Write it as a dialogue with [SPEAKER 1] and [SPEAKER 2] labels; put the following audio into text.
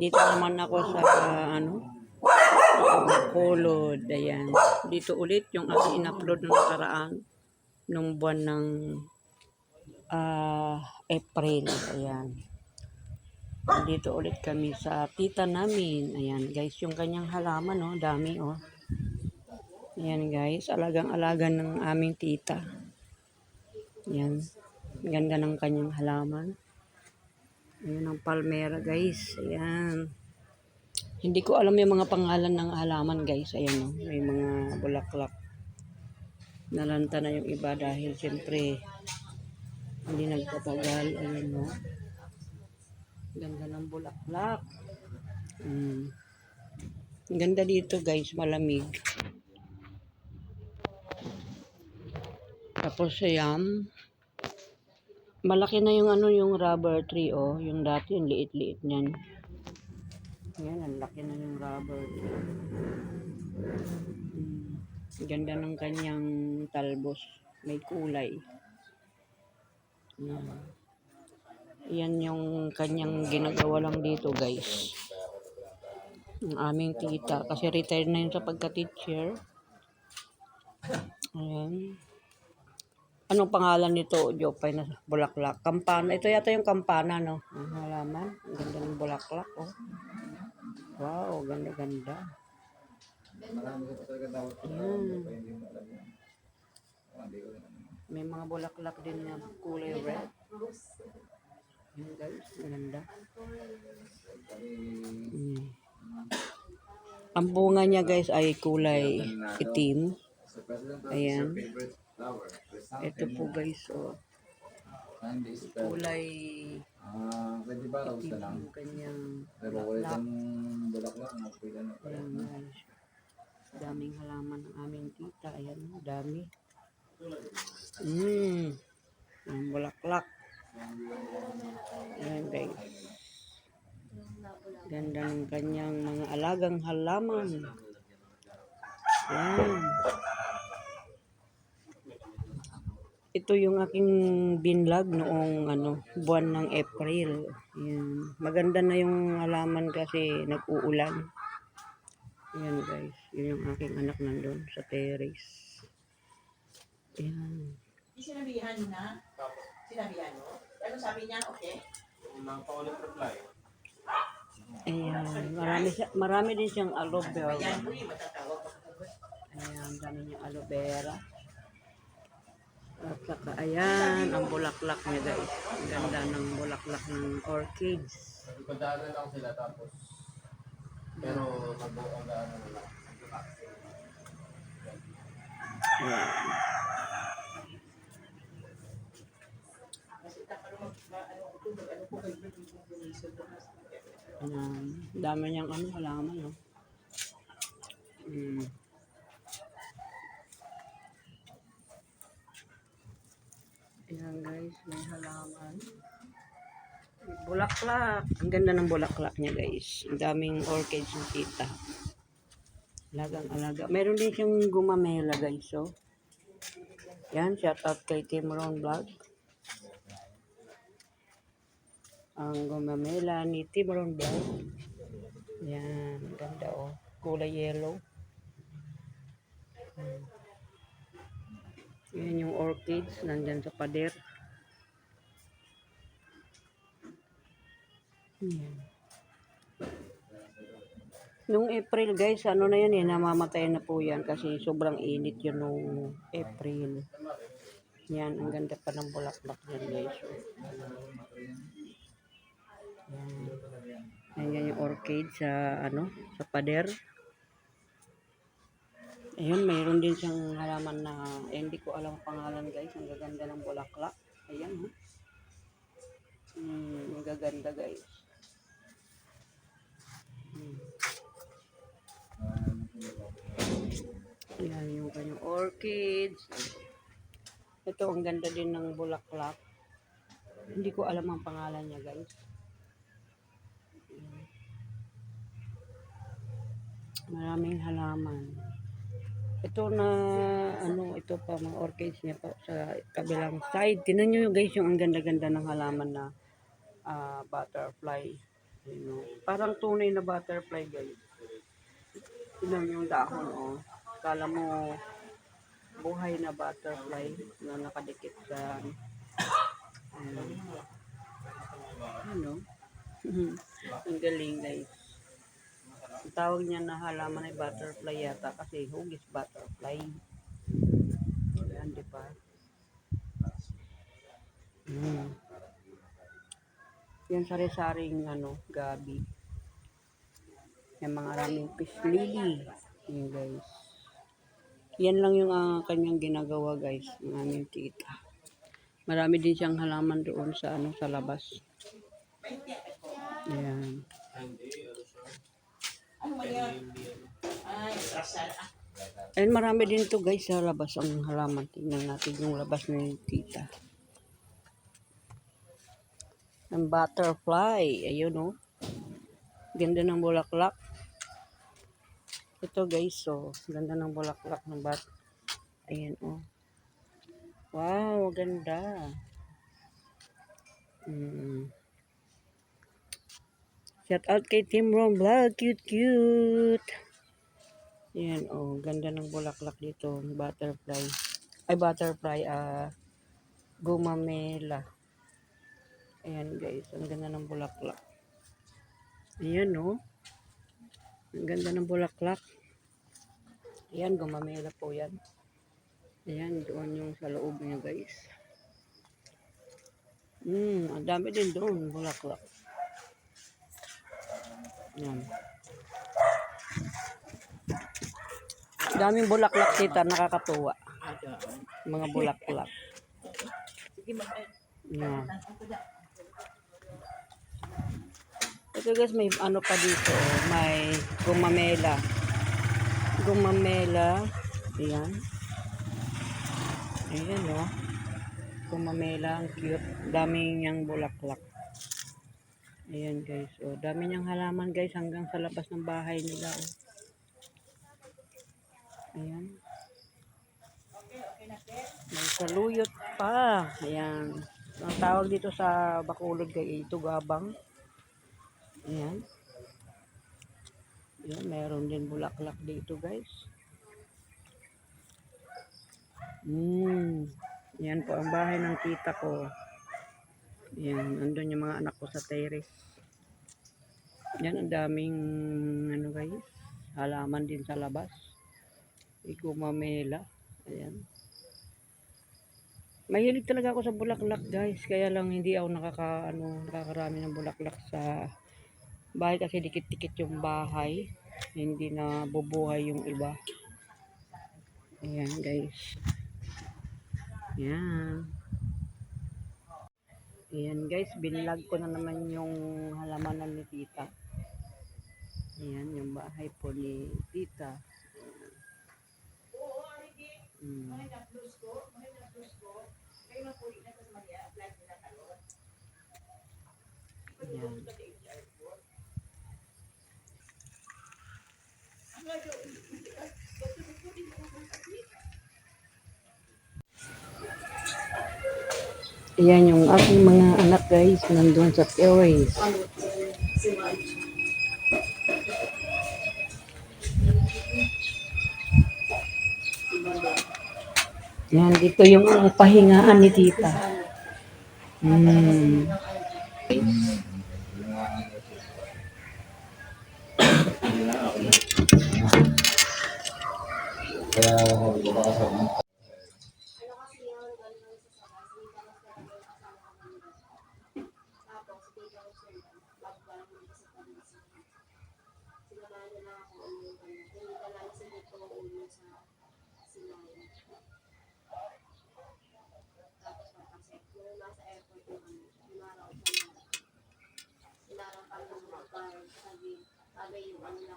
[SPEAKER 1] nandito naman ako sa ano, Kulod. Ayan. Dito ulit yung aking in-upload ng nakaraan nung buwan ng ah, April. Ayan. Dito ulit kami sa tita namin. Ayan guys, yung kanyang halaman, oh, dami oh. Ayan guys, alagang-alaga ng aming tita. Ayan. Ganda ng kanyang halaman. Ayan ang palmera guys. Ayan. Hindi ko alam yung mga pangalan ng halaman guys. Ayan oh. May mga bulaklak. Nalanta na yung iba dahil siyempre hindi nagtatagal. Ayan oh. Ganda ng bulaklak. Mm. Ganda dito guys, malamig. Tapos ayan, malaki na yung ano yung rubber tree oh, yung dati yung liit-liit niyan. Yan, ang laki na yung rubber tree. Mm. Ganda ng kanyang talbos, may kulay. Yan. Yan yung kanyang ginagawa lang dito guys. Ang aming tita. Kasi retired na yun sa pagka-teacher. Ayan. Anong pangalan nito, Jopay na bulaklak? Kampana. Ito yata yung kampana, no? Ang halaman. Ang ganda ng bulaklak, oh. Wow, ganda-ganda. Ayan. May mga bulaklak din na kulay red. Ayan guys, ang ganda. Mm. Ang bunga niya guys ay kulay itim. Ayan. Ito po guys, oh. Kulay
[SPEAKER 2] Ah, pwede ba
[SPEAKER 1] itim
[SPEAKER 2] na lang?
[SPEAKER 1] yung kanyang
[SPEAKER 2] Pero kulit
[SPEAKER 1] bulaklak.
[SPEAKER 2] ang bulaklak, na.
[SPEAKER 1] Ayan guys. Daming halaman ng aming tita. Ayan, oh, dami. Mmm. Ang bulaklak. Ayan guys. Ganda ng kanyang mga alagang halaman. Ayan. Ito yung aking binlog noong ano, buwan ng April. Ayan. Maganda na yung halaman kasi nag-uulan. Ayan guys. Yun yung aking anak nandun sa terrace. Ayan.
[SPEAKER 3] Di sinabihan na? Sinabihan mo? Ano sabi niya? Okay?
[SPEAKER 1] Ayan. Marami, siya, marami din siyang aloe vera.
[SPEAKER 3] Yung.
[SPEAKER 1] Ayan, dami niyang aloe vera. At saka, ayan, ang bulaklak niya guys. Ang ganda ng bulaklak ng orchids.
[SPEAKER 2] Pagdaanan lang sila tapos. Pero mag-ano na lang.
[SPEAKER 1] Ayan.
[SPEAKER 3] Kasi tapos mag, ito, ano po kayo, mag-iisip ko.
[SPEAKER 1] Ayan. Dami niyang ano, halaman, no? Mm. Ayan may halaman. Bulaklak. Ang ganda ng bulaklak niya guys. Ang daming orchids ng tita. Alagang alaga. Meron din siyang gumamela guys, so. Yan, shout out kay Tim Ron Vlog. Ang gumamela ni Tim Ron Vlog. Yan, ganda oh. Kulay yellow. Hmm. Yan yung orchids, nandyan sa pader. Yan. Nung April guys, ano na yan eh, namamatay na po yan kasi sobrang init yun nung April. Yan, ang ganda pa ng bulaklak yan guys. Yan. Yan, yan yung orchid sa ano, sa pader. Ayun, mayroon din siyang halaman na eh, hindi ko alam ang pangalan guys. Ang gaganda ng bulaklak. Ayan, oh. Hmm, ang gaganda guys. Ayan yung kanyang orchids. Ito, ang ganda din ng bulaklak. Hindi ko alam ang pangalan niya guys. Maraming halaman. Ito na, ano, ito pa, mga orchids niya pa sa kabilang side. Tinan nyo guys yung ang ganda-ganda ng halaman na ah, butterfly. Ayun, oh. Parang tunay na butterfly guys. Tignan yung dahon oh. Kala mo buhay na butterfly na nakadikit sa ano. Ano? Ang galing guys. Ang tawag niya na halaman ay butterfly yata kasi hugis butterfly. Ayan, di ba? Mm. Yan sari-saring ano, gabi. Yung mga raming fish lily. Yan guys. Yan lang yung ah, kanyang ginagawa guys, ng aming tita. Marami din siyang halaman doon sa ano sa labas.
[SPEAKER 3] Yan?
[SPEAKER 1] Ayun, marami din to guys sa labas ang halaman. Tingnan natin yung labas ni tita. Ang butterfly. Ayun oh. Ganda ng bulaklak. Ito guys, so ganda ng bulaklak ng bat. Ayan oh. Wow, ganda. Mm. Shout out kay Team Ron Vlog. Cute, cute. Yan, oh, ganda ng bulaklak dito, butterfly. Ay, butterfly, ah, gumamela. Ayan, guys, ang ganda ng bulaklak. Ayan, oh. Ang ganda ng bulaklak. Ayan, gumamela po yan. Ayan, doon yung sa loob niya, guys. Hmm, ang dami din doon, bulaklak. Ayan. Daming bulaklak tita, nakakatuwa. Mga bulaklak.
[SPEAKER 3] Sige, mag- ay,
[SPEAKER 1] Yeah. Ito guys, may ano pa dito, oh, may gumamela. Gumamela. Ayan. Ayan oh. Gumamela, ang cute. Daming niyang bulaklak. Ayan guys, oh, dami niyang halaman guys hanggang sa labas ng bahay nila. Oh. Ayan. May saluyot pa. Ayan. Ang tawag dito sa Bacolod kay ito gabang. Ayan. Ayan, meron din bulaklak dito guys. Hmm. Yan po ang bahay ng tita ko. Yan, andun yung mga anak ko sa terrace. Yan, ang daming ano guys, halaman din sa labas. Igumamela. Ayan. Mahilig talaga ako sa bulaklak guys, kaya lang hindi ako nakaka ano, nakakarami ng bulaklak sa bahay kasi dikit-dikit yung bahay. Hindi na bubuhay yung iba. Ayan guys. Ayan. Ayan guys, binlag ko na naman yung halamanan ni tita. Ayan, yung bahay po ni tita. Mm. Ayan. Ayan yung aking mga anak guys, nandun sa terrace. Yan, dito yung pahingaan ni tita. Hmm.
[SPEAKER 4] Mga car, sabi, sabi yung ano